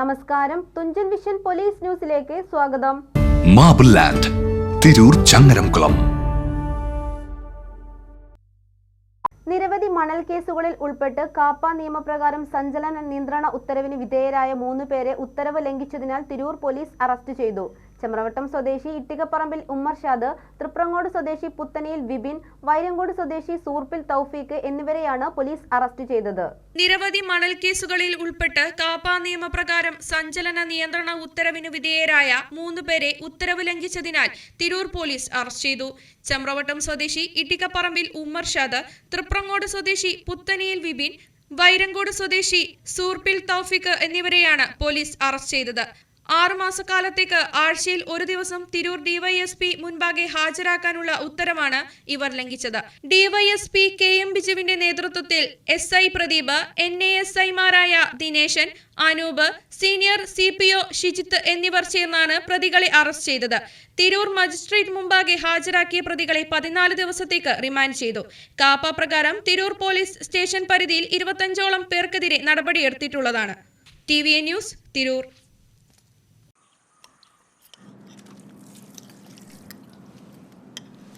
നമസ്കാരം. Thunchan vision police ന്യൂസിലേക്ക് സ്വാഗതം. Marble land Tirur Changaramkulam. നിരവധി മണൽ കേസുകളിൽ ഉൾപ്പെട്ട് കാപ്പ നിയമപ്രകാരം സഞ്ചലന നിയന്ത്രണ ഉത്തരവിന് വിധേയരായ മൂന്ന് പേരെ ഉത്തരവ് ലംഘിച്ചതിനാൽ തിരൂർ പോലീസ് അറസ്റ്റ് ചെയ്തു. ചെമ്രവട്ടം സ്വദേശി ഇട്ടികപ്പറമ്പിൽ ഉമ്മർഷാദ് തൃപ്രങ്ങോട് സ്വദേശി പുത്തനിയിൽ വിപിൻ വൈരങ്കോട് സ്വദേശി സൂർപ്പിൽ തൗഫീഖ് എന്നിവരെയാണ് പോലീസ് അറസ്റ്റ് ചെയ്തത്. നിരവധി മണൽ കേസുകളിൽ ഉൾപ്പെട്ട് കാപ്പ നിയമപ്രകാരം സഞ്ചലന നിയന്ത്രണ ഉത്തരവിന് വിധേയരായ മൂന്ന് പേരെ ഉത്തരവ് ലംഘിച്ചതിനാൽ തിരൂർ പോലീസ് അറസ്റ്റ് ചെയ്തു. ചെമ്രവട്ടം സ്വദേശി ഇട്ടിക്കപ്പറമ്പിൽ ഉമ്മർഷാദ് തൃപ്രങ്ങോട് സ്വദേശി പുത്തനിയിൽ വിപിൻ വൈരങ്കോട് സ്വദേശി സൂർപ്പിൽ തൗഫിക്ക് എന്നിവരെയാണ് പോലീസ് അറസ്റ്റ് ചെയ്തത്. ആറുമാസക്കാലത്തേക്ക് ആഴ്ചയിൽ ഒരു ദിവസം തിരൂർ ഡിവൈഎസ്പി മുൻപാകെ ഹാജരാക്കാനുള്ള ഉത്തരവാണ് ഇവർ ലംഘിച്ചത്. ഡിവൈഎസ്പി കെ എം ബിജുവിന്റെ നേതൃത്വത്തിൽ S I Pradeep N A S ഐമാരായ Dineshan Anoop senior C P O Shijith എന്നിവർ ചേർന്നാണ് പ്രതികളെ അറസ്റ്റ് ചെയ്തത്. തിരൂർ മജിസ്ട്രേറ്റ് മുമ്പാകെ ഹാജരാക്കിയ പ്രതികളെ പതിനാല് ദിവസത്തേക്ക് റിമാൻഡ് ചെയ്തു. കാപ്പ പ്രകാരം തിരൂർ പോലീസ് സ്റ്റേഷൻ പരിധിയിൽ ഇരുപത്തഞ്ചോളം പേർക്കെതിരെ നടപടിയെടുത്തിട്ടുള്ളതാണ്. T V news Tirur.